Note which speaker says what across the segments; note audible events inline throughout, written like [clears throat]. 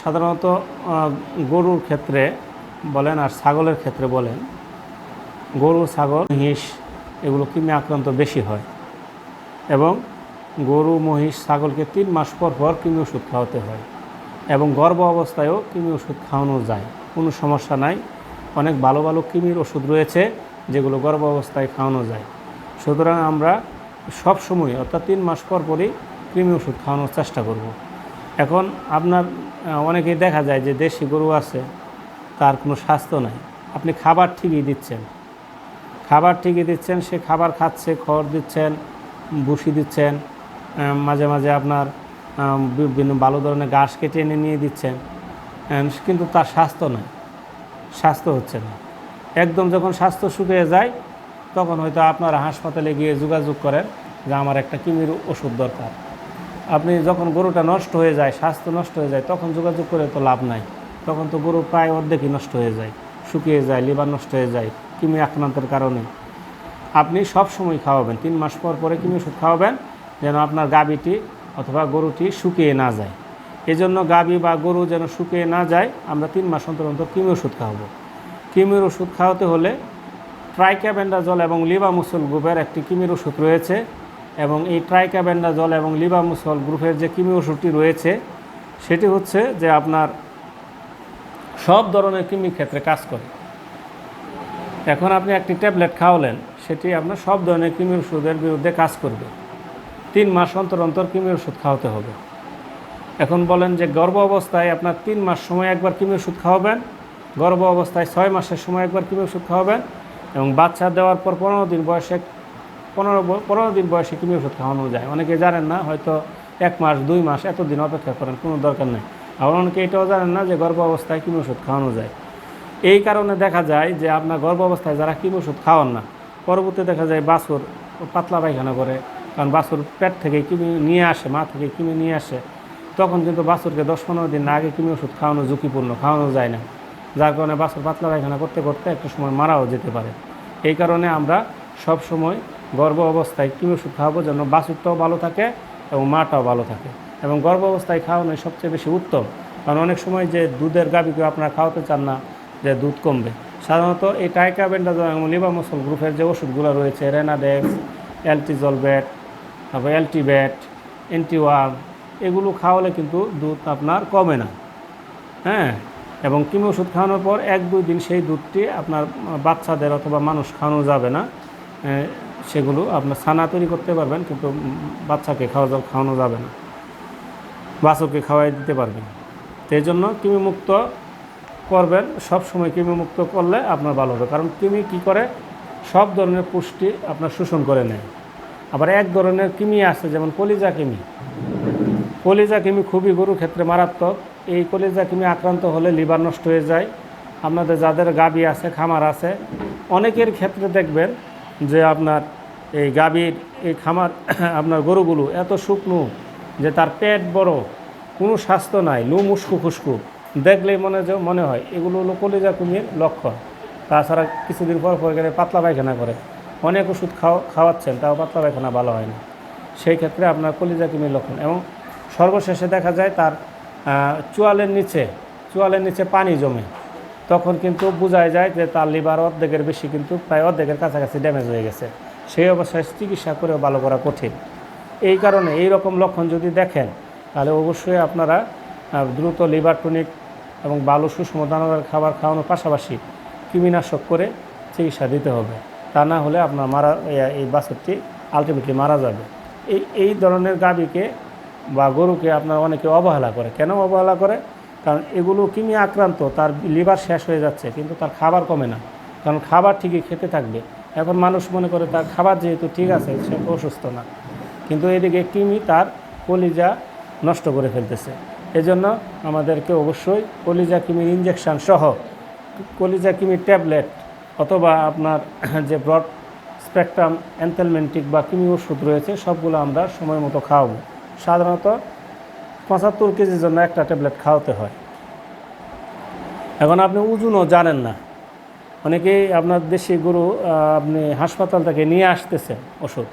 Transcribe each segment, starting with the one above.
Speaker 1: সাধারণত গরুর ক্ষেত্রে বলেন আর ছাগলের ক্ষেত্রে বলেন, গরু, ছাগল, মহিষ এগুলো কৃমি আক্রান্ত বেশি হয় এবং গরু, মহিষ, ছাগলকে তিন মাস পর পর কৃমি ওষুধ খাওয়াতে হয় এবং গর্ভ অবস্থায়ও কৃমি ওষুধ খাওয়ানো যায় কোনো সমস্যা নাই, অনেক ভালো ভালো কৃমির ওষুধ রয়েছে যেগুলো গর্ভ অবস্থায় খাওয়ানো যায় সুতরাং আমরা সব সময় অর্থাৎ তিন মাস পর পরই কৃমি ওষুধ খাওয়ানোর চেষ্টা করব। এখন আপনার অনেকেই দেখা যায় যে দেশি গরু আছে, তার কোনো স্বাস্থ্য নাই। আপনি খাবার ঠিকই দিচ্ছেন। খাবার ঠিকই দিচ্ছেন, সে খাবার খাচ্ছে, খড় দিচ্ছেন, ভুসি দিচ্ছেন মাঝে মাঝে আপনার বিভিন্ন ভালো ধরনের ঘাস কেটে এনে নিয়ে দিচ্ছেন কিন্তু তার স্বাস্থ্য নাই। স্বাস্থ্য হচ্ছে না। একদম যখন স্বাস্থ্য শুকিয়ে যায়, তখন হয়তো আপনারা হাসপাতালে গিয়ে যোগাযোগ করেন যে আমার একটা কিমির ওষুধ দরকার। আপনি যখন গরুটা নষ্ট হয়ে যায়, স্বাস্থ্য নষ্ট হয়ে যায়, তখন যোগাযোগ করে তো লাভ নাই। তখন তো গরু প্রায় অর্ধেকই নষ্ট হয়ে যায়, শুকিয়ে যায়, লিভার নষ্ট হয়ে যায়, কিমি আক্রান্তের কারণে। আপনি সব সময় খাওয়াবেন, তিন মাস পর পরে কিমি ওষুধ খাওয়াবেন, যেন আপনার গাবিটি অথবা গরুটি শুকিয়ে না যায়। এজন্য গাবি বা গরু যেন শুকিয়ে না যায়, আমরা তিন মাস অন্তর অন্তর কিমি ওষুধ খাওয়াবো। কিমির ওষুধ খাওয়াতে হলে ট্রাইক্যাবেন্ডাজল এবং লিবামুসল গ্রুপের একটি কিমির ওষুধ রয়েছে। এবং এই ট্রাইক্যাবেন্ডাজল এবং লিবামুসল গ্রুপের যে কিমি ওষুধটি রয়েছে, সেটি হচ্ছে যে আপনার সব ধরনের কৃমির ক্ষেত্রে কাজ করে। এখন আপনি একটি ট্যাবলেট খাওয়ালেন, সেটি আপনার সব ধরনের কৃমির ওষুধের বিরুদ্ধে কাজ করবে। তিন মাস অন্তর অন্তর কৃমির ওষুধ খাওয়াতে হবে। এখন বলেন যে গর্ভ অবস্থায় আপনার তিন মাস সময় একবার কৃমি ওষুধ খাওয়াবেন, গর্ভ অবস্থায় ছয় মাসের সময় একবার কৃমি ওষুধ খাওয়াবেন এবং বাচ্চা দেওয়ার পর পনেরো দিন বয়সে পনেরো পনেরো দিন বয়সে কৃমি ওষুধ খাওয়ানো যায়। অনেকে জানেন না, হয়তো এক মাস, দুই মাস, এতদিন অপেক্ষা করেন, কোনো দরকার নেই। আবার অনেকে এটাও জানেন না যে গর্ভ অবস্থায় কৃমি ওষুধ খাওয়ানো যায়। এই কারণে দেখা যায় যে আপনার গর্ভ অবস্থায় যারা কৃমি ওষুধ খাওয়ান না, পরবর্তী দেখা যায় বাছুর পাতলা পায়খানা করে, কারণ বাছুর পেট থেকে কৃমি নিয়ে আসে, মা থেকে কৃমি নিয়ে আসে, তখন কিন্তু বাছুরকে দশ পনেরো দিন আগে কিমি ওষুধ খাওয়ানো ঝুঁকিপূর্ণ, খাওয়ানো যায় না। যার কারণে বাছুর পাতলা পায়খানা করতে করতে একটা সময় মারাও যেতে পারে। এই কারণে আমরা সব সময় গর্ভ অবস্থায় কৃমি ওষুধ খাওয়াবো যেন বাছুরটাও ভালো থাকে এবং মাটাও ভালো থাকে। এবং গর্ভ অবস্থায় খাওয়ানোই সবচেয়ে বেশি উত্তম। কারণ অনেক সময় যে দুধের গাভীকে আপনারা খাওয়াতে চান না, যে দুধ কমবে। সাধারণত এই টাইকা বেন্ডাজল এবং লিবামসল গ্রুপের যে ওষুধগুলো রয়েছে, রেনাডেক্স অ্যালটিজল ব্যাট তারপর অ্যালটিব্যাট অ্যান্টিওয়ার্ম এগুলো খাওয়ালে কিন্তু দুধ আপনার কমে না। হ্যাঁ? এবং কিমি ওষুধ খাওয়ানোর পর এক দুই দিন সেই দুধটি আপনার বাচ্চাদের অথবা মানুষ খাওয়ানো যাবে না। সেগুলো আপনার ছানা তৈরি করতে পারবেন, কিন্তু বাচ্চাকে খাওয়া খাওয়ানো যাবে না। বাছুরকে খাওয়াই দিতে পারবেন। এই জন্য কৃমিমুক্ত করবেন, সব সময় কৃমিমুক্ত করলে আপনার ভালো হবে। কারণ কৃমি কী করে? সব ধরনের পুষ্টি আপনার শোষণ করে নেয়। আবার এক ধরনের কৃমি আছে, যেমন কলিজা কৃমি। কলিজা কৃমি খুবই গরুর ক্ষেত্রে মারাত্মক। এই কলিজা কৃমি আক্রান্ত হলে লিভার নষ্ট হয়ে যায়। আপনাদের যাদের গাবি আছে, খামার আছে, অনেকের ক্ষেত্রে দেখবেন যে আপনার এই গাভীর এই খামার, [coughs] আপনার গরুগুলো এত শুকনো যে তার পেট বড়, কোনো স্বাস্থ্য নাই লুম উস্কু খুস্কু দেখলেই মনে যে- মনে হয় এগুলো হলো কলিজা কুমির লক্ষণ। তাছাড়া কিছুদিন পর পর গেলে পাতলা পায়খানা করে। অনেক ওষুধ খাওয়া, খাওয়াচ্ছেন, তাও পাতলা পায়খানা ভালো হয় না। সেই ক্ষেত্রে আপনার কলিজা কুমির লক্ষণ এবং সর্বশেষে দেখা যায় তার চোয়ালের নিচে চোয়ালের নিচে পানি জমে। তখন কিন্তু বোঝাই যায় যে তার লিভার অর্ধেকের বেশি কিন্তু প্রায় অর্ধেকের কাছাকাছি ড্যামেজ হয়ে গেছে। সেই অবস্থায় চিকিৎসা করেও ভালো করা কঠিন। এই কারণে এই রকম লক্ষণ যদি দেখেন, তাহলে অবশ্যই আপনারা দ্রুত লিভার টনিক এবং ভালো সুষম দানাদার খাবার খাওয়ানোর পাশাপাশি কৃমিনাশক করে চিকিৎসা দিতে হবে। তা না হলে আপনার মারা, এই- বাছুরটি আলটিমেটলি মারা যাবে। এই এই ধরনের গাভীকে বা গরুকে আপনার অনেকে অবহেলা করে। কেন অবহেলা করে? কারণ এগুলো কৃমি আক্রান্ত, তার লিভার শেষ হয়ে যাচ্ছে, কিন্তু তার খাবার কমে না। কারণ খাবার ঠিকই খেতে থাকবে। এখন মানুষ মনে করে তার খাবার যেহেতু ঠিক আছে, সে অসুস্থ না। কিন্তু এদিকে কিমি তার কলিজা নষ্ট করে ফেলতেছে। এজন্য আমাদেরকে অবশ্যই কলিজা কিমির ইঞ্জেকশান সহ কলিজা কিমির ট্যাবলেট অথবা আপনার [clears throat] যে ব্রড স্পেকট্রাম অ্যান্থেলমেন্টিক বা কিমি ওষুধ রয়েছে, সবগুলো আমরা সময় মতো খাওয়াবো। সাধারণত পঁচাত্তর কেজির জন্য একটা ট্যাবলেট খাওয়াতে হয়। এখন আপনি ওজনও জানেন না। অনেকেই আপনার দেশি গরু আপনি হাসপাতাল থেকে নিয়ে আসতেছেন ওষুধ।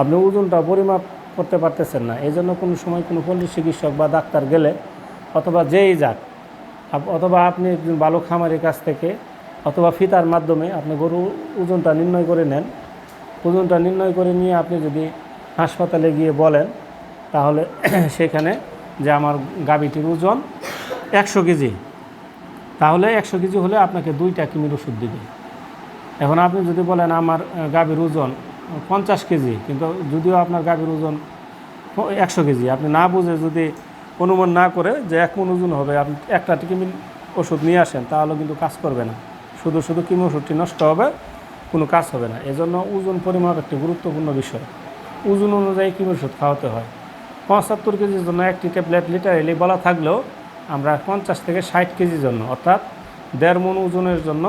Speaker 1: আপনি ওজনটা পরিমাপ করতে পারতেছেন না। এই জন্য কোনো সময় কোনো পল্লী চিকিৎসক বা ডাক্তার গেলে অথবা যেই যাক অথবা আপনি একজন ভালো খামারের কাছ থেকে অথবা ফিতার মাধ্যমে আপনি গরু ওজনটা নির্ণয় করে নেন। ওজনটা নির্ণয় করে নিয়ে আপনি যদি হাসপাতালে গিয়ে বলেন, তাহলে [clears throat] সেখানে যে আমার গাভীটির ওজন একশো কেজি। তাহলে একশো কেজি হলে আপনাকে দুইটা কিমির ওষুধ দিবে। এখন আপনি যদি বলেন আমার গাভীর ওজন পঞ্চাশ কেজি, কিন্তু যদিও আপনার গাভীর ওজন একশো কেজি, আপনি না বুঝে যদি অনুমান না করে যে এক মন ওজন হবে, আপনি একটা কিমির ওষুধ নিয়ে আসেন, তাহলে কিন্তু কাজ করবে না। শুধু শুধু কিমি ওষুধটি নষ্ট হবে, কোনো কাজ হবে না। এজন্য ওজন পরিমাপ একটি গুরুত্বপূর্ণ বিষয়। ওজন অনুযায়ী কিমি ওষুধ খাওয়াতে হয়। পঁচাত্তর কেজির জন্য একটি ট্যাবলেট লিটারেলি বলা থাকলেও আমরা পঞ্চাশ থেকে ষাট কেজির জন্য, অর্থাৎ দেড় মন ওজনের জন্য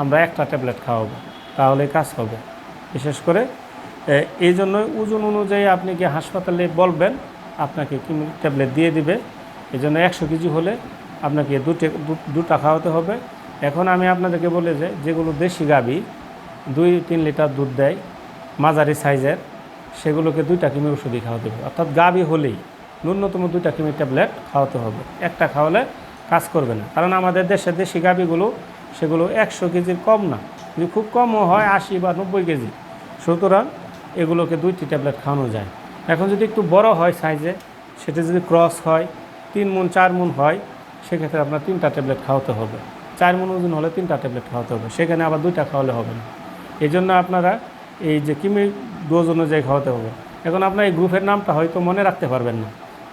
Speaker 1: আমরা একটা ট্যাবলেট খাওয়াবো। তাহলে কাজ হবে। বিশেষ করে এই জন্যই ওজন অনুযায়ী আপনি কি হাসপাতালে বলবেন, আপনাকে ট্যাবলেট দিয়ে দিবে? এই জন্য একশো কেজি হলে আপনাকে দুটে দুটা খাওয়াতে হবে। এখন আমি আপনাদেরকে বলে যে, যেগুলো দেশি গাবি, দুই, তিন লিটার দুধ দেয়, মাঝারি সাইজের সেগুলোকে দুইটা কিমি ওষুধই খাওয়াতে হবে। অর্থাৎ গাবি হলেই ন্যূনতম দুইটা কিমি ট্যাবলেট খাওয়াতে হবে। একটা খাওয়ালে কাজ করবে না। কারণ আমাদের দেশের দেশি গাবিগুলো, সেগুলো একশো কেজির কম না। যদি খুব কমও হয়, আশি বা নব্বই কেজি। সুতরাং এগুলোকে দুইটি ট্যাবলেট খাওয়ানো যায়। এখন যদি একটু বড় হয় সাইজে, সেটা যদি ক্রস হয়, তিন মন চার মন হয়, সেক্ষেত্রে আপনার তিনটা ট্যাবলেট খাওয়াতে হবে। চার মন ওজন হলে তিনটা ট্যাবলেট খাওয়াতে হবে। সেখানে আবার দুইটা খাওয়ালে হবে না। এই জন্য আপনারা এই যে কিমি ডোজ অনুযায়ী খাওয়াতে হবে। এখন আপনার এই গ্রুপের নামটা হয়তো মনে রাখতে পারবেন না।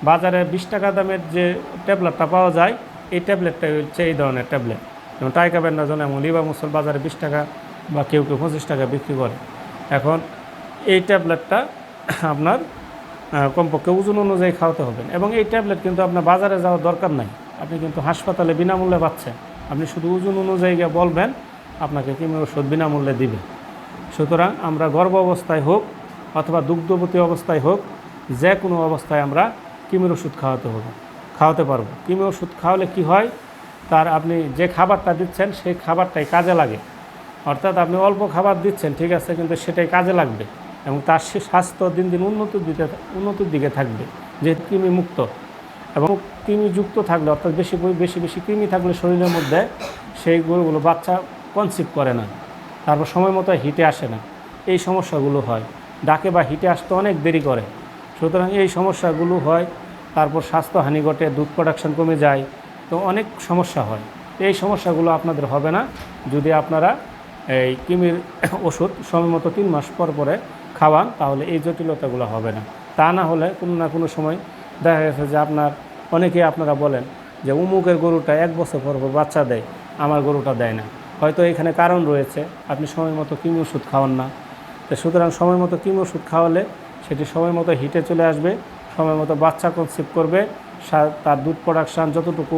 Speaker 1: বাজারে বিশ টাকা দামের যে ট্যাবলেটটা পাওয়া যায়, এই ট্যাবলেটটাই হচ্ছে এই ধরনের ট্যাবলেট। যেমন টাইকা ব্যান্ডাজন এমন লিবা মুসল বাজারে বিশ টাকা বা কেউ কেউ পঁচিশ টাকা বিক্রি করে। এখন এই ট্যাবলেটটা আপনার কমপক্ষে ওজন অনুযায়ী খাওয়াতে হবে। এবং এই ট্যাবলেট কিন্তু আপনার বাজারে যাওয়ার দরকার নাই। আপনি কিন্তু হাসপাতালে বিনামূল্যে পাচ্ছেন। আপনি শুধু ওজন অনুযায়ী গিয়ে বলবেন, আপনাকে কিমি ওষুধ বিনামূল্যে দিবে। সুতরাং আমরা গর্ভ অবস্থায় হোক অথবা দুগ্ধবতী অবস্থায় হোক, যে কোনো অবস্থায় আমরা কিমির ওষুধ খাওয়াতে হবে, খাওয়াতে পারব। কিমি ওষুধ খাওয়ালে কি হয়? তার আপনি যে খাবারটা দিচ্ছেন, সেই খাবারটাই কাজে লাগে। অর্থাৎ আপনি অল্প খাবার দিচ্ছেন, ঠিক আছে, কিন্তু সেটাই কাজে লাগবে এবং তার সে স্বাস্থ্য দিন দিন উন্নতির দিকে উন্নতির দিকে থাকবে যেহেতু কৃমি মুক্ত। এবং কৃমি যুক্ত থাকলে, অর্থাৎ বেশি বেশি বেশি কৃমি থাকলে শরীরের মধ্যে সেই গরুগুলো বাচ্চা কনসিভ করে না। তারপর সময় মতো হিটে আসে না। এই সমস্যাগুলো হয়। ডাকে বা হিটে আসতে অনেক দেরি করে। সুতরাং এই সমস্যাগুলো হয়, তারপর স্বাস্থ্যহানি ঘটে, দুধ প্রোডাকশন কমে যায়, তো অনেক সমস্যা হয়। এই সমস্যাগুলো আপনাদের হবে না। যদি আপনারা এই কিমির [coughs] ওষুধ সময় মতো তিন মাস পর পরে খাওয়ান, তাহলে এই জটিলতাগুলো হবে না। তা না হলে কোনো না কোনো সময় দেখা গেছে যে আপনার, অনেকেই আপনারা বলেন যে, উমুকের গরুটা এক বছর পর পর বাচ্চা দেয়, আমার গরুটা দেয় না। হয়তো এখানে কারণ রয়েছে। আপনি সময় মতো কিমি ওষুধ খাওয়ান না। তো সুতরাং সময় মতো কিমি ওষুধ খাওয়ালে সেটি সময় মতো হিটে চলে আসবে সময় মতো বাচ্চা কনসিভ করবে তার দুধ প্রোডাকশান যতটুকু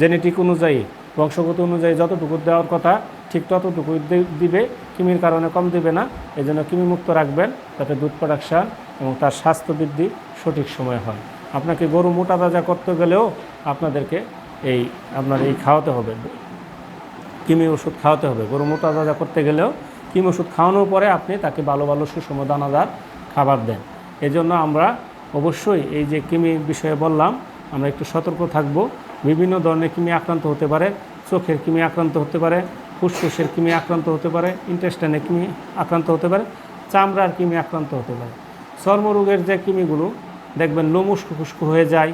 Speaker 1: জেনেটিক অনুযায়ী, বংশগত অনুযায়ী যতটুকু দেওয়ার কথা, ঠিক ততটুকু দিবে, কিমির কারণে কম দিবে না। এই জন্য কিমি মুক্ত রাখবেন যাতে দুধ প্রোডাকশান এবং তার স্বাস্থ্য বৃদ্ধি সঠিক সময়ে হয়। আপনাকে গরু মোটা তাজা করতে গেলেও আপনাদেরকে এই, আপনার এই খাওয়াতে হবে। কিমি ওষুধ খাওয়াতে হবে। গরু মোটা তাজা করতে গেলেও কিমি ওষুধ খাওয়ানোর পরে আপনি তাকে ভালো ভালো সুষম দানাদার খাবার দেন। এজন্য আমরা অবশ্যই এই যে কিমি বিষয়ে বললাম, আমরা একটু সতর্ক থাকব। বিভিন্ন ধরনের কিমি আক্রান্ত হতে পারে, চোখের কিমি আক্রান্ত হতে পারে, ফুসফুসের কিমি আক্রান্ত হতে পারে ইন্টেস্টাইনের কিমি আক্রান্ত হতে পারে, চামড়ার কিমি আক্রান্ত হতে পারে। চর্মরোগের যে কিমিগুলো, দেখবেন লোম উস্কো খুস্কো হয়ে যায়,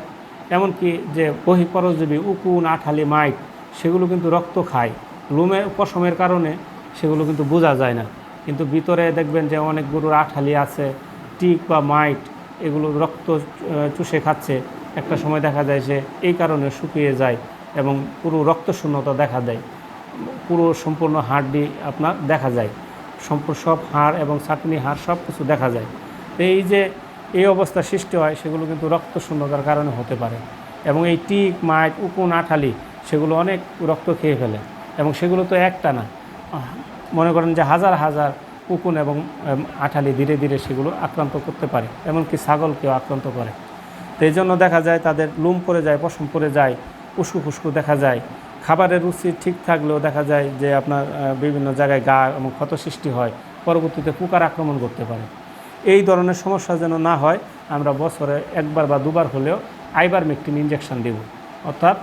Speaker 1: এমনকি যে বহিঃপরজীবী উকুন, আঠালি, মাইট, সেগুলো কিন্তু রক্ত খায়। লোমে পশমের কারণে সেগুলো কিন্তু বোঝা যায় না। কিন্তু ভিতরে দেখবেন যে অনেক গরুর আঠালি আছে, টিক বা মাইট, এগুলো রক্ত চুষে খাচ্ছে। একটা সময় দেখা যায় যে এই কারণে শুকিয়ে যায় এবং পুরো রক্তশূন্যতা দেখা দেয়। পুরো সম্পূর্ণ হাড়টি আপনার দেখা যায়। সম্পূর্ণ সব হাড় এবং চাটনি হাড় সব কিছু দেখা যায়। তো এই যে এই অবস্থা সৃষ্টি হয়, সেগুলো কিন্তু রক্ত শূন্যতার কারণে হতে পারে। এবং এই টিক, মাইট, উকুন, আঠালি, সেগুলো অনেক রক্ত খেয়ে ফেলে। এবং সেগুলো তো একটা না। মনে করেন যে হাজার হাজার উকুন এবং আঠালি ধীরে ধীরে সেগুলো আক্রান্ত করতে পারে, এমনকি ছাগলকেও আক্রান্ত করে। তো এই জন্য দেখা যায় তাদের লুম পড়ে যায়, পশম পড়ে যায়, উস্কু ফুস্কু দেখা যায়। খাবারের রুচি ঠিক থাকলেও দেখা যায় যে আপনার বিভিন্ন জায়গায় গা এবং ক্ষত সৃষ্টি হয়, পরবর্তীতে পোকার আক্রমণ করতে পারে। এই ধরনের সমস্যা যেন না হয়, আমরা বছরে একবার বা দুবার হলেও আইবার মেকটিন ইঞ্জেকশন দেব। অর্থাৎ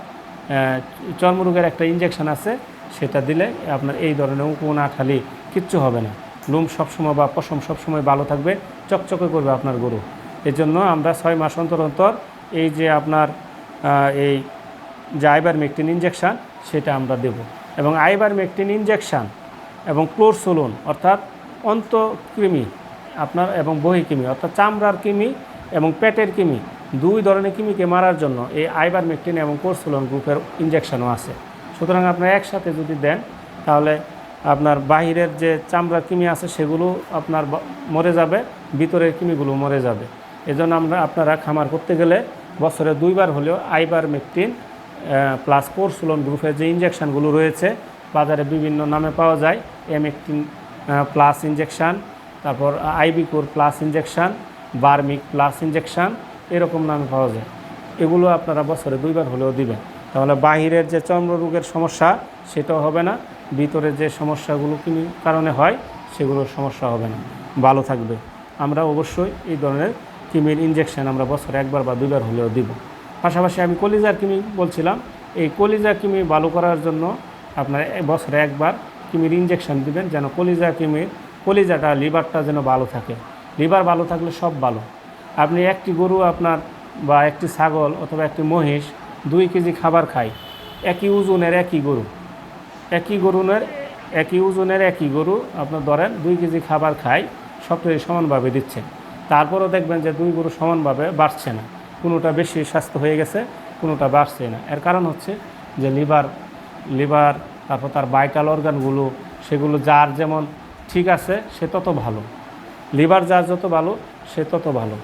Speaker 1: চর্মরোগের একটা ইঞ্জেকশন আছে সেটা দিলে আপনার এই ধরনের উকুন আঠালি কিচ্ছু হবে না। লুম সবসময় বা পশম সবসময় ভালো থাকবে, চকচকে করবে আপনার গরু। এই জন্য আমরা ছয় মাস অন্তর অন্তর এই যে আপনার এই যে আইবার মেকটিন ইঞ্জেকশান সেটা আমরা দেব। এবং আইবারমেকটিন ইঞ্জেকশান এবং ক্লোরসোলন, অর্থাৎ অন্তকৃমি আপনার এবং বহিকৃমি অর্থাৎ চামড়ার কৃমি এবং পেটের কৃমি, দুই ধরনের কৃমিকে মারার জন্য এই আইবারমেকটিন এবং ক্লোরসোলন গ্রুপের ইঞ্জেকশনও আছে। সুতরাং আপনার একসাথে যদি দেন, তাহলে আপনার বাহিরের যে চামড়ার কৃমি আছে সেগুলো আপনার মরে যাবে, ভিতরের কৃমিগুলো মরে যাবে। এজন্য আমরা আপনারা খামার করতে গেলে বছরে দুইবার হলেও আইবার মেকটিন প্লাস কোরসুলন গ্রুপের যে ইঞ্জেকশনগুলো রয়েছে, বাজারে বিভিন্ন নামে পাওয়া যায় এমেকটিন প্লাস ইঞ্জেকশান তারপর আইবিকোর প্লাস ইঞ্জেকশান বার্মিক প্লাস ইঞ্জেকশান এরকম নামে পাওয়া যায়। এগুলো আপনারা বছরে দুইবার হলেও দিবেন। তাহলে বাহিরের যে চর্মরোগের সমস্যা, সেটাও হবে না। ভিতরে যে সমস্যাগুলো কি কারণে হয়, সেগুলোর সমস্যা হবে না। ভালো থাকবে। আমরা অবশ্যই এই ধরনের কিমির ইঞ্জেকশন আমরা বছরে একবার বা দুইবার হলেও দিব। পাশাপাশি আমি কলিজার কিমি বলছিলাম, এই কলিজা কিমি ভালো করার জন্য আপনার বছরে একবার কিমির ইঞ্জেকশন দিবেন, যেন কলিজা কিমির, কলিজাটা, লিভারটা যেন ভালো থাকে। লিভার ভালো থাকলে সব ভালো। আপনি একটি গরু আপনার বা একটি ছাগল অথবা একটি মহিষ দুই কেজি খাবার খায় একই ওজনের একই গরু। একই গরুনের, একই ওজনের একই গরু আপনার ধরেন দুই কেজি খাবার খায় সবটাই সমানভাবে দিচ্ছেন তারপরও দেখবেন যে দুই গরু সমানভাবে বাড়ছে না। কোনোটা বেশি স্বাস্থ্য হয়ে গেছে, কোনোটা বাড়ছে না। এর কারণ হচ্ছে যে লিভার লিভার, তারপর তার ভাইটাল অর্গানগুলো, সেগুলো যার যেমন ঠিক আছে, সে তত ভালো। লিভার যার যত ভালো, সে তত ভালো।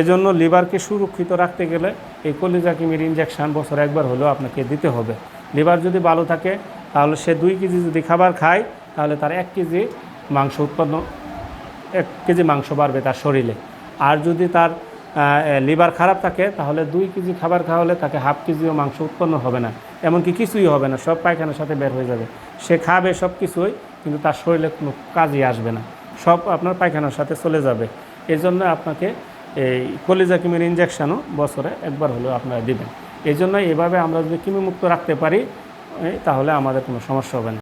Speaker 1: এজন্য লিভারকে সুরক্ষিত রাখতে গেলে এই কলিজা কিমির ইঞ্জেকশান বছর একবার হলেও আপনাকে দিতে হবে। লিভার যদি ভালো থাকে, তাহলে সে দুই কেজি যদি খাবার খায়, তাহলে তার এক কেজি মাংস উৎপন্ন, এক কেজি মাংস বাড়বে তার শরীরে। আর যদি তার লিভার খারাপ থাকে, তাহলে দুই কেজি খাবার খাওয়ালে তাকে হাফ কেজিও মাংস উৎপন্ন হবে না। এমনকি কিছুই হবে না, সব পায়খানার সাথে বের হয়ে যাবে। সে খাবে সব কিছুই, কিন্তু তার শরীরে কোনো কাজই আসবে না। সব আপনার পায়খানার সাথে চলে যাবে। এই জন্য আপনাকে এই কলিজা কিমির ইঞ্জেকশানও বছরে একবার হলেও আপনারা দেবেন। এই জন্য এভাবে আমরা যদি কৃমিমুক্ত রাখতে পারি তাহলে আমাদের কোনো সমস্যা হবে না।